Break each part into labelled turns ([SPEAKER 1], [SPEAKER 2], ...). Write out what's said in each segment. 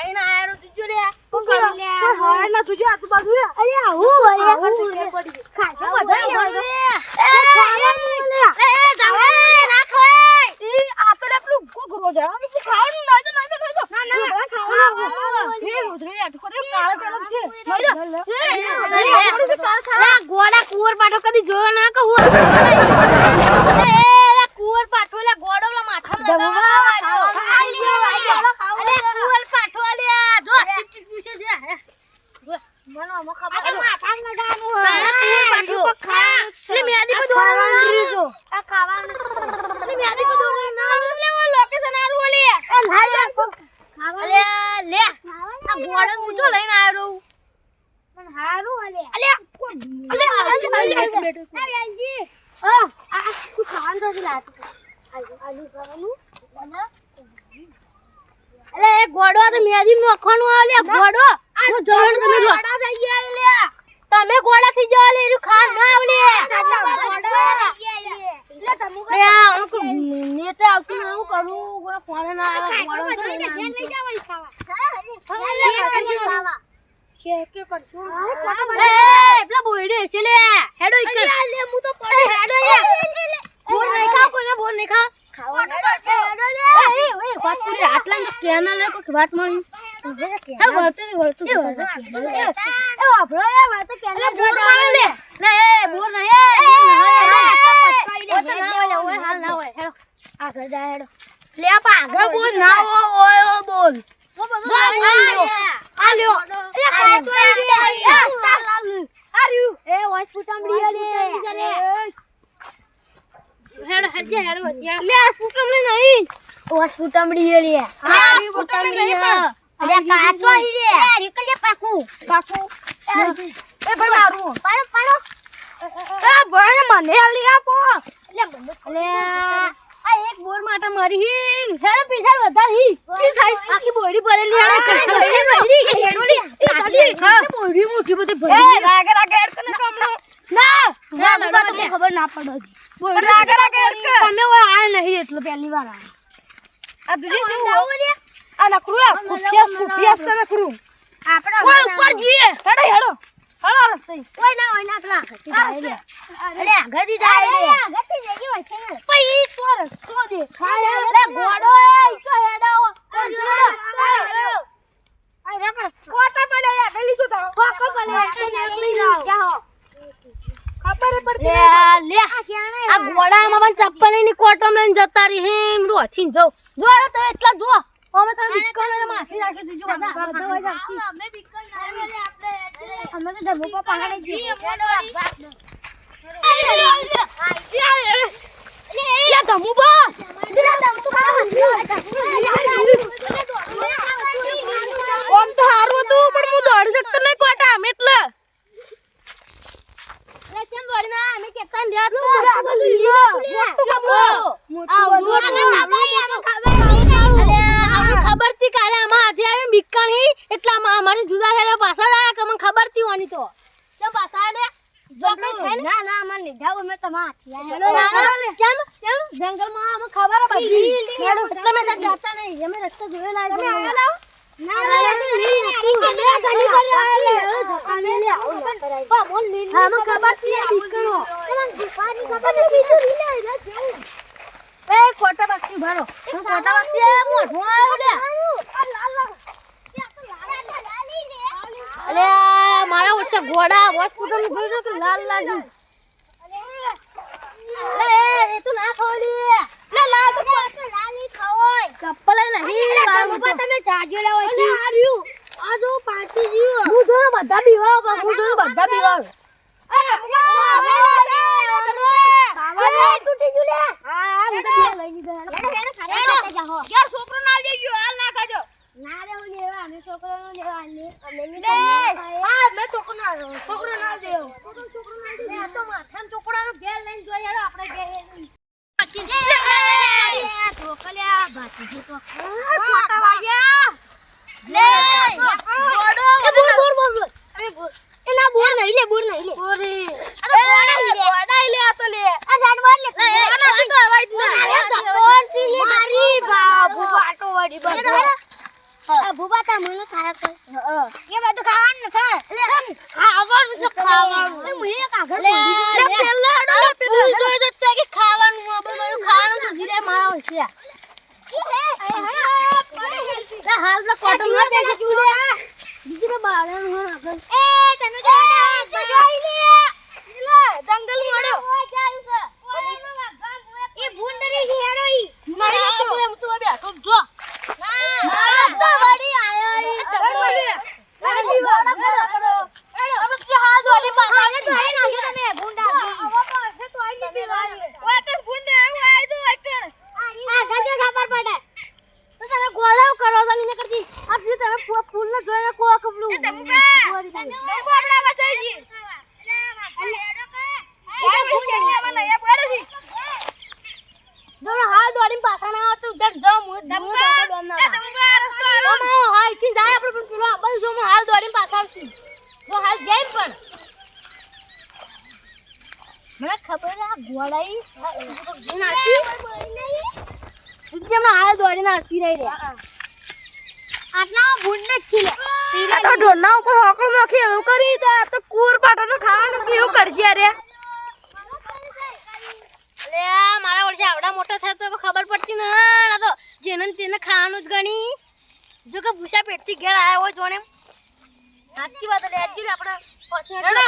[SPEAKER 1] લે.
[SPEAKER 2] કરું?
[SPEAKER 3] અરે આવું
[SPEAKER 2] પડી.
[SPEAKER 1] બધા
[SPEAKER 3] એ
[SPEAKER 1] એ જાવે રાખો એ.
[SPEAKER 2] આ તો લે પેલું. આ ખાવાનું તો તો
[SPEAKER 1] ના, ના.
[SPEAKER 2] ખાવાનું. એ રે, કાળો છે.
[SPEAKER 1] ગોડા કુંવર પાઠો કદી જોયો ના કહું એ કુવર પાઠો લે ગોડો માથા માથામાં લગાવવાનો.
[SPEAKER 3] ખાઈ લ્યો, ખાઈ લ્યો.
[SPEAKER 1] અરે કુંવર પાઠો લે જો ચીપ ચીપ પૂછે છે હે.
[SPEAKER 3] મને આમાં ખબર
[SPEAKER 1] આ તો
[SPEAKER 3] છે.
[SPEAKER 1] માથામાં
[SPEAKER 3] લગાવવાનું
[SPEAKER 1] તારા કુંવર પાઠો ખા લે મેદી પર દોડવાનું ના આવે.
[SPEAKER 3] આ ખાવાનું.
[SPEAKER 1] લે મેદી પર દોડવાનું ના આવે.
[SPEAKER 2] લોકેશન આરું ઓલી.
[SPEAKER 3] એ જા ખાવાનું.
[SPEAKER 1] અલે લે. આ ગોડો ઊંચો લઈને આવ્યો રહું.
[SPEAKER 3] પણ હારું
[SPEAKER 1] અલે. અલે અલે અલે
[SPEAKER 3] આ આ તું ખાવાનું તો લાતું. આલુ આલુ ખાવાનું. મને
[SPEAKER 1] અરે એ ગોડો આ તો મેદી નોખવાનું આવે લે ગોડો. હું જવાનું તમે જો તમે ગોડા થી જાવ લે ખા ના આવલે
[SPEAKER 3] એટલે તમુ
[SPEAKER 1] લે આ હું કો- નેતે આવતું હું કરું ગોડા ફોન ના આવે ગોડો તો
[SPEAKER 3] લઈ જવાની ખાવા
[SPEAKER 2] કે કે કરશું.
[SPEAKER 1] એ પેલા બોયડે છે લે હેડો એક
[SPEAKER 3] લે હું તો પડે
[SPEAKER 1] હેડો લે બોર નહીં ખાવ કોઈને બોર નહીં ખાવ
[SPEAKER 3] ખાવાનું હેડો લે
[SPEAKER 1] એ એ વાત પૂરી આટલા કેના લે કોઈ વાત મળી નહીં નહીં
[SPEAKER 3] આગળ જા હેડો
[SPEAKER 1] લે આગળ બોલ ના ઓય બોલ બોલ આ લ્યો
[SPEAKER 3] એ કાચો એ આર્યુ એ વોઇસ ફૂટામડી લે
[SPEAKER 1] હેડો હેડજે હેડો
[SPEAKER 2] લે આ સ્કૂટર નહીં.
[SPEAKER 3] વોઇસ ફૂટામડી લે
[SPEAKER 1] આ સ્કૂટર લઈ
[SPEAKER 3] અરે કાચો લે એ રીકલે પાકું. પાકું.
[SPEAKER 2] એ ભાઈ મારું.
[SPEAKER 3] પાડો પાડો.
[SPEAKER 2] એ ભાઈ મને આલી આપો.
[SPEAKER 3] લે બંદૂક
[SPEAKER 1] અલે આ એક બોર માટે મારી હિન હેડો પીછાડ વધાર. હી ચી સાઈઝ આખી બોડી પડેલી હેડો કરી બોડી પડી હેડો લે. એ ચાલી. બોડી મોટી બધી
[SPEAKER 2] એ રાગે રાગે હેડ કને કામનો.
[SPEAKER 1] ના ના
[SPEAKER 3] મને તમને ખબર ના પડે
[SPEAKER 1] બોડી
[SPEAKER 2] રાગે રાગે હેડ
[SPEAKER 1] તમે આ નહીં એટલો પહેલી વાર આ
[SPEAKER 2] તુજે કેવું? આ નકરું આ ખુફિયાસ ખુફિયાસ છે નકરું.
[SPEAKER 3] આપણે
[SPEAKER 1] ઓય ઉપર જીએ
[SPEAKER 2] હેડો હેડો. રસ્તે.
[SPEAKER 3] ઓય ના ઓય ના પેલા જાય. અરે આગળથી જાય અરે આગળથી જઈ હોય છે ને.
[SPEAKER 1] ઈ તો રસ્તો દે લે ગોડો એ તો હેડો.
[SPEAKER 2] કોતા પડે યાર, ગલી શું તો.
[SPEAKER 1] પાકો પડે નીકળી જાઓ. જાઓ.
[SPEAKER 2] ખબર ય પડતી
[SPEAKER 1] લે આ ઘોડામાં પણ ચપ્પલની કોટમ લઈને જતા રહી હે તો હચીન જાઉં જો તમે એટલા જો અમે તો વિકલ લઈને માથે રાખી દીજો બધા બધા જાક્ષી
[SPEAKER 3] અમે તો ડબ્બો પર પાણી જઈએ
[SPEAKER 1] લે ધમુ બસ
[SPEAKER 2] ઓમ તો હારું હતું પણ હું દોડી શકતો નહીં કોટા આમ એટલે.
[SPEAKER 1] કેમ દોડી ના અમે કેતા ને યાર તો બધું લીધું. ખબરથી કાલે આમાં હાથે આવી બીકણી આમાં જુદા થયેલા પાછા લાયા કે મને ખબરથી હોની તો. કેમ પાછા આલે
[SPEAKER 3] ના ના મને લીધા અમે તમારા
[SPEAKER 1] કેમ? કેમ? જંગલમાં અમે ખબર હે બધી. એટલે મેં સાથ જાતા નહીં. અમે રસ્તો જોયેલા છે. એ કોટા બાક્ષી ભરો મોઢું આવ્યો લે અલે મારા વર્ષે ઘોડા હોસ્પિટલ જોઈ તો લાલ લાલ. એ તું ના ખોલી લે લાલ તો ચપ્પલ નહીં મારા મોઢે.
[SPEAKER 3] તમે ચાર્જો લેવા
[SPEAKER 1] અલે આ રહ્યું. આ જો પાછી જીવો. હું જોયું બધા બીવા હું બધા
[SPEAKER 3] બીવા જુ લે હા બધા લઈ લીધો
[SPEAKER 2] યાર છોકરો ના લઈ ગયો હાલ ના ખાજો
[SPEAKER 3] ના રે હું લેવા અમે છોકરો નો લેવા અમે અમે ની
[SPEAKER 2] લે.
[SPEAKER 1] હા, મેં છોકરો ના આવ્યો. છોકરો ના દેવો. લે, આ તો માથામાં ચોકડાનો ઘેર લઈને જોઈએ હેડો આપણે ઘેર.
[SPEAKER 3] ઢોકલ્યા ભાતીજી તો
[SPEAKER 2] કોટા વાગ્યા લે ગોડો
[SPEAKER 1] એ બોલ, બોલ, બોલ, બોલ.
[SPEAKER 3] અરે બોલ એ ના બોલ નહીં લે બોલ નહીં લે
[SPEAKER 1] બોરી.
[SPEAKER 2] એ ગોડા લે આ તો લે
[SPEAKER 3] આ જાનવર લે
[SPEAKER 2] આનાથી તો અવાજ ના
[SPEAKER 1] અરે, ધક્કો વાળતી લે. મારી બાબુ પાટો વાળી બાબુ.
[SPEAKER 3] આ ભૂબા તા મને
[SPEAKER 1] લ્યા લે, હાલ પેલા કોટન ના પેકે તું લે બીજી હા આગળ.
[SPEAKER 2] જંગલ
[SPEAKER 1] મારી વાત તો એમ તો બેઠો જ જો
[SPEAKER 2] વાટણ ફૂંડે આવ્યું આય જો વાટણ બાબડા વસાઈ
[SPEAKER 1] હાલ દોડીને પાછા ના આવતું દેખ જો હું હું તમને ડોમ ના પાડું. ઓમો, હાલથી જાય આપણે પણ પેલો આ બાજુ જો હું હાલ દોડીને પાછા આવશું જો હાલ જાય ને પણ મને ખબર નાખી. હાલ દોડીને આવતી રહી રે આટલા ભૂંડ જ ખીલે.
[SPEAKER 2] આ તો ઢોરના ઉપર હોકળું નાખી એવું કરી તો આ તો કુર પાટોનું ખાવાનું કેવું કરશે અરે.
[SPEAKER 1] મારા વર્ષે આવડા મોટા થાય તો ખબર પડતી ન. આ તો જેને તેને ખાવાનું જ ગણી. જો કે ભૂસા પેટથી ઘેર આવ્યા હોય જોને સાચી વાત એટલે આપણે. પછી
[SPEAKER 2] આપણે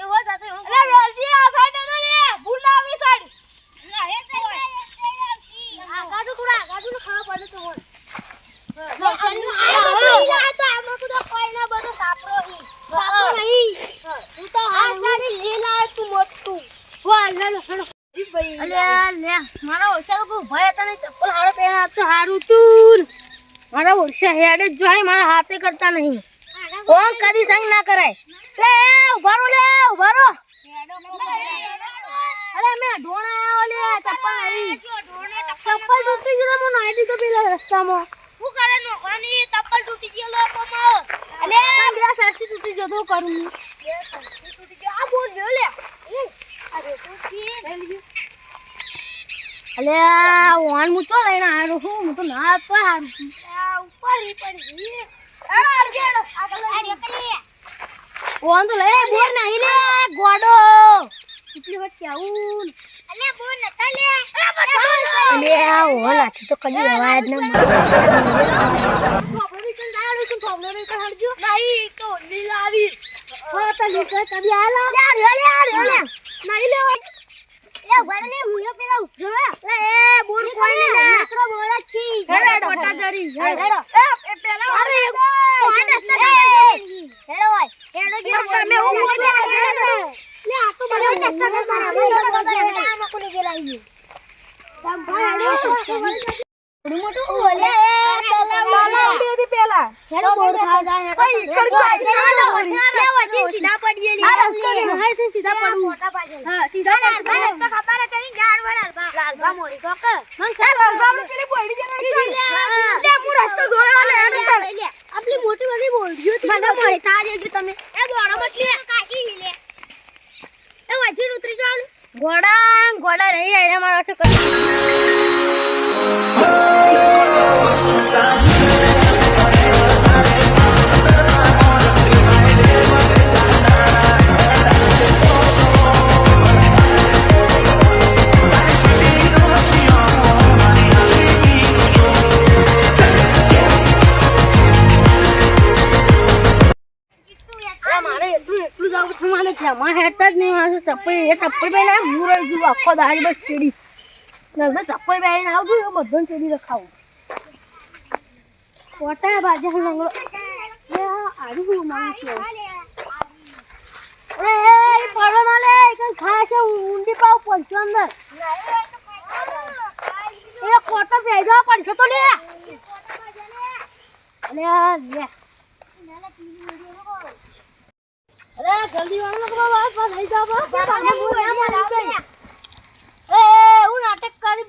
[SPEAKER 1] એ હોય જાતે હું
[SPEAKER 2] અરે વેલજી આ સાઈડ ને લે ભૂલાવી સાઈડ.
[SPEAKER 1] આગાજુ થોડા આગાજુ ને ખાવા પડે તો હોય મારા ઓળશા તો કોઈ ભય હતા ચપ્પલ હારો પહેરા આપતો હારું તું. મારા ઓળશા હેડે જોઈ મારા હાથે કરતા નહીં. કોણ કદી સંગ ના કરાય. લે ઊભા રહો લે ઊભા રહો અરે મે ઢોણા આવ્યો લે ચપ્પલ આવી ચપ્પલ તૂટી ગયો મને આઈડી તો પેલા રસ્તામાં હું કરે નોખવાની ચપ્પલ તૂટી ગયો લો મમો અલે બે સરસી તૂટી ગયો તો કરું બે સાચી તૂટી ગયો આ બોલ લ્યો લે એ આ રેતો છે અલે આ હું તો લઈને આવ્યો હું હું તો ના આપવા હારું આ ઉપર પડી ગઈ વાન તો લે બોર નહીં લે ગોડો. કેટલી વખત કેવું અલે બોર નતા લે. અલે આ ઓ લાઠી તો કદી અવાજ ન થોબડો વિકન દાડો તું થોબડો વિકન હરજો નહીં તો નીલાવી હા તો લીક કદી આલા લે રે લે રે લે નહીં લેવા લે ઊભા લે હું પેલા ઉઠો લે એ બોર કોઈ નહીં લે. મિત્રો બોર જ છી.
[SPEAKER 2] હેડો,
[SPEAKER 1] કોટા જરી
[SPEAKER 2] હેડો.
[SPEAKER 1] હેડો.
[SPEAKER 2] એ પેલા
[SPEAKER 1] અરે કોણ રસ્તા હેડો ભાઈ
[SPEAKER 2] તમે હું બોલવા
[SPEAKER 1] લે આ તો મને ટક્કર નતા આમાં કોને ગેલાઈ મોટું
[SPEAKER 2] રસ્તો ને.
[SPEAKER 1] હા તે સીધા પડવું હા સીધા પડવું
[SPEAKER 2] ખબર હે તેની ગાડ વાળા
[SPEAKER 1] લાલબા મોરી તો કે મન
[SPEAKER 2] એ લંબાનું પેલી બોયડી જેને લે. હું રસ્તો જોયો લે. હેડો તાર
[SPEAKER 1] આપલી મોટી બધી બોલજો મને મળે તા જે તમે એ ગોડા મતલી કાકી લે એ વાજી ઉતરી જાવ ગોડા ગોડા રહી આયા મારો શું કરી જમા હેઠતા જ નહીં મારે. ચપ્પલ એ ચપ્પલ પહેરીને આમ હું રહી જઉં આખો દાડી બસ ચેડી. નજર ચપ્પલ પહેરીને આવતું એ બધું ચેડી રખાવું. કોટા બાજુ લંગડો આડી હું મારું છું. અરે પડો ના લે ઊંડી પાવ પડશો અંદર. એ કોટો તો લે. અલે લે. અરે જલ્દી વાળો લોકો બસ બસ થઈ જાવ બસ એ હું નાટક કરી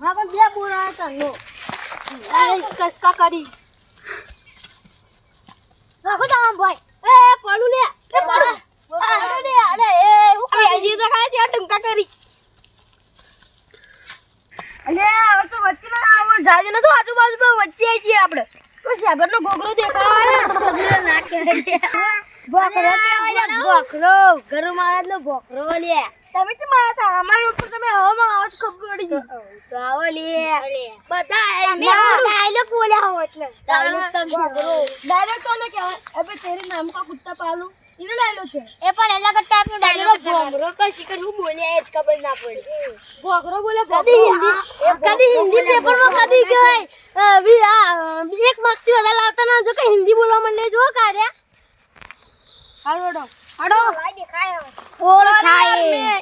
[SPEAKER 1] હા
[SPEAKER 3] પણ બે બોર
[SPEAKER 1] આપણે તો દેખાય
[SPEAKER 3] પગલો નાખે
[SPEAKER 1] ભોખરો કહેવાય
[SPEAKER 3] ભોખરો ઘર મારા નો ભોખરો લે
[SPEAKER 1] તમે તો મારા હતા. અમારા ઉપર તમે હવામાં આવો છો ખબર પડી
[SPEAKER 3] તો આવો લે.
[SPEAKER 1] બધા
[SPEAKER 3] તમે ડાયલોગ બોલ્યા હો એટલે.
[SPEAKER 1] ડાયલોગ તો
[SPEAKER 3] ભોખરો
[SPEAKER 1] તો કોને કહેવાય અબે તેરે નામ કા કુત્તા પાલું ઇનો ડાયલોગ છે.
[SPEAKER 3] એ પણ એલા ટાઈપ નો ડાયલોગ ભોગરો કા શિકર? હું બોલ્યા એ જ ખબર ના પડી.
[SPEAKER 1] ભોગરો બોલે
[SPEAKER 3] કદી હિન્દી કદી હિન્દી પેપરમાં કદી કહેવાય એક માર્ક્સથી વધારે લાવતા ના જો કે હિન્દી બોલવા માંડે જો કાર્યા.
[SPEAKER 1] હાલો ડો अड़ो ओळखाय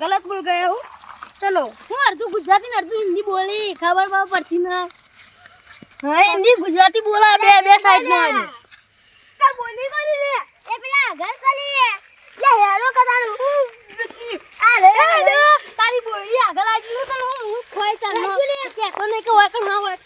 [SPEAKER 1] गलत बोल गए हो चलो
[SPEAKER 3] હું. અડધું ગુજરાતી ને અડધું હિન્દી બોલી ખબરમાં પડતી ન.
[SPEAKER 1] હા હિન્દી ગુજરાતી બોલા બે બે સાઈડમાં.
[SPEAKER 3] કા બોલી કરી લે? એ પેલા ઘર ચલી લે હેરો કદાનું આ રે તારી બોલી આગળ આજનું તો હું ખોઈ ચાલ કે કોને કે હોય કે ના હોય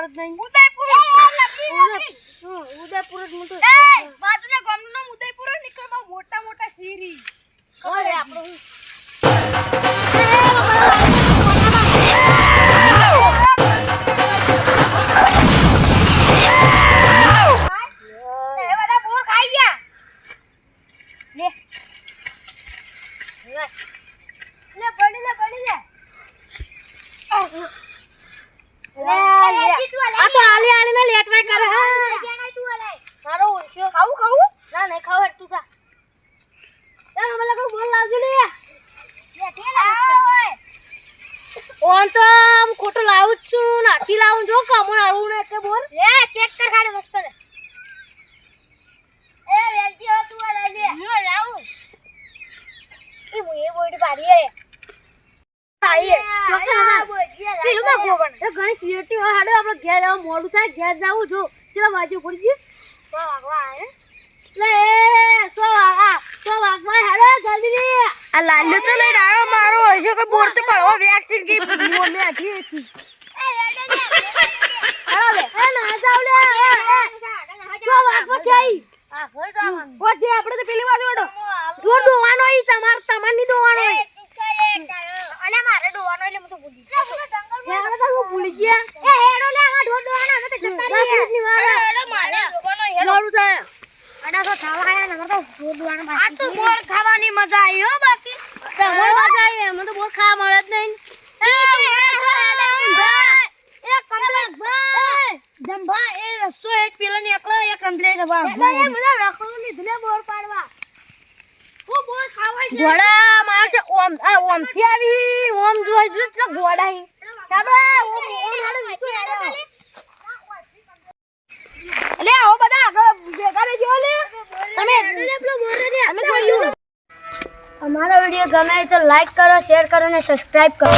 [SPEAKER 1] ખબર જ નહીં
[SPEAKER 3] ઉદયપુર.
[SPEAKER 1] ઉદયપુર જ મોટું
[SPEAKER 2] બાજુના ગામનું ઉદયપુર નીકળમાં મોટા મોટા શેરી.
[SPEAKER 1] ખબર આપણો જો ચલો વાજો પડી ગઈ
[SPEAKER 3] વાગવા આય
[SPEAKER 1] લે સો વાગા સો વાગવા હાડો જલ્દી આ લાલ્યો તો લઈ આવ્યો મારો હશે કે બોર તો કળવો વેક્સિન કી મોને આખી હતી હાલો
[SPEAKER 3] એ ના જાવ લે
[SPEAKER 1] સો વાગવા થઈ
[SPEAKER 3] આ ભોય તો આમાં
[SPEAKER 1] ઓ જે આપણે તો પેલી બાજુ વાળો જો ડોવાનો ઈ તમાર તમારની ડોવાનો ઈ
[SPEAKER 3] મારે ડોવાનો એટલે હું તો ભૂલી ગયો
[SPEAKER 1] ભૂલી ગયા
[SPEAKER 3] ખાવાની મજા આવી હો બાકી.
[SPEAKER 1] મજા આવી એમ તો બોર ખાવા મળે જ નહીં. જંભા એ રસ્તો હેઠ પેલા નીકળો એ કમ્પ્લેટ
[SPEAKER 3] એટલે એ મને રખડું લીધું બોર પાડવા. હું બોર ખાવા છે
[SPEAKER 1] ઘોડા માર છે ઓમ આ ઓમથી આવી ઓમ જોઈ જો ઘોડા હી ઓમ ઓમ હાડે. અલે, આવો બધા આગળ ભેગા રહેજો લે
[SPEAKER 3] તમે
[SPEAKER 1] અમે જોયું
[SPEAKER 3] અમારો વીડિયો ગમે તો લાઈક કરો શેર કરો અને સબસ્ક્રાઇબ કરો.